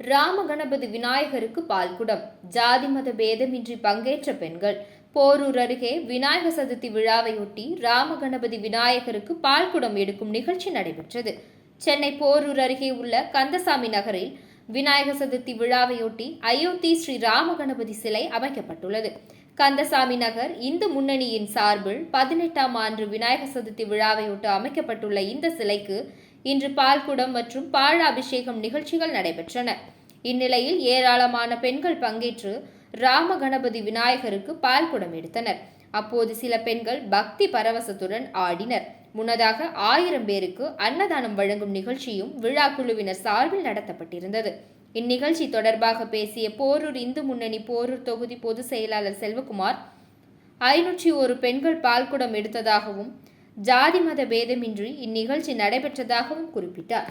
ராமகணபதி விநாயகருக்கு பால்குடம். ஜாதி மத பேதமின்றி பங்கேற்ற பெண்கள். போரூர் அருகே விநாயகர் சதுர்த்தி விழாவையொட்டி ராமகணபதி விநாயகருக்கு பால்குடம் எடுக்கும் நிகழ்ச்சி நடைபெற்றது. சென்னை போரூர் அருகே உள்ள கந்தசாமி நகரில் விநாயகர் சதுர்த்தி விழாவையொட்டி அயோத்தி ஸ்ரீ ராமகணபதி சிலை அமைக்கப்பட்டுள்ளது. கந்தசாமி நகர் இந்து முன்னணியின் சார்பில் பதினெட்டாம் ஆண்டு விநாயகர் சதுர்த்தி விழாவையொட்டி அமைக்கப்பட்டுள்ள இந்த சிலைக்கு இன்று பால்குடம் மற்றும் பால் அபிஷேகம் நிகழ்ச்சிகள் நடைபெற்றன. இந்நிலையில் ஏராளமான பெண்கள் பங்கேற்று ராம கணபதி விநாயகருக்கு பால்குடம் எடுத்தனர். அப்போது சில பெண்கள் பக்தி பரவசத்துடன் ஆடினர். முன்னதாக ஆயிரம் பேருக்கு அன்னதானம் வழங்கும் நிகழ்ச்சியும் விழா குழுவினர் சார்பில் நடத்தப்பட்டிருந்தது. இந்நிகழ்ச்சி தொடர்பாக பேசிய போரூர் இந்து முன்னணி போரூர் தொகுதி பொதுச் செயலாளர் செல்வகுமார் ஐநூற்றி ஒரு பெண்கள் பால்குடம் எடுத்ததாகவும் ஜாதி மத பேதமின்றி இந்நிகழ்ச்சி நடைபெற்றதாகவும் குறிப்பிட்டார்.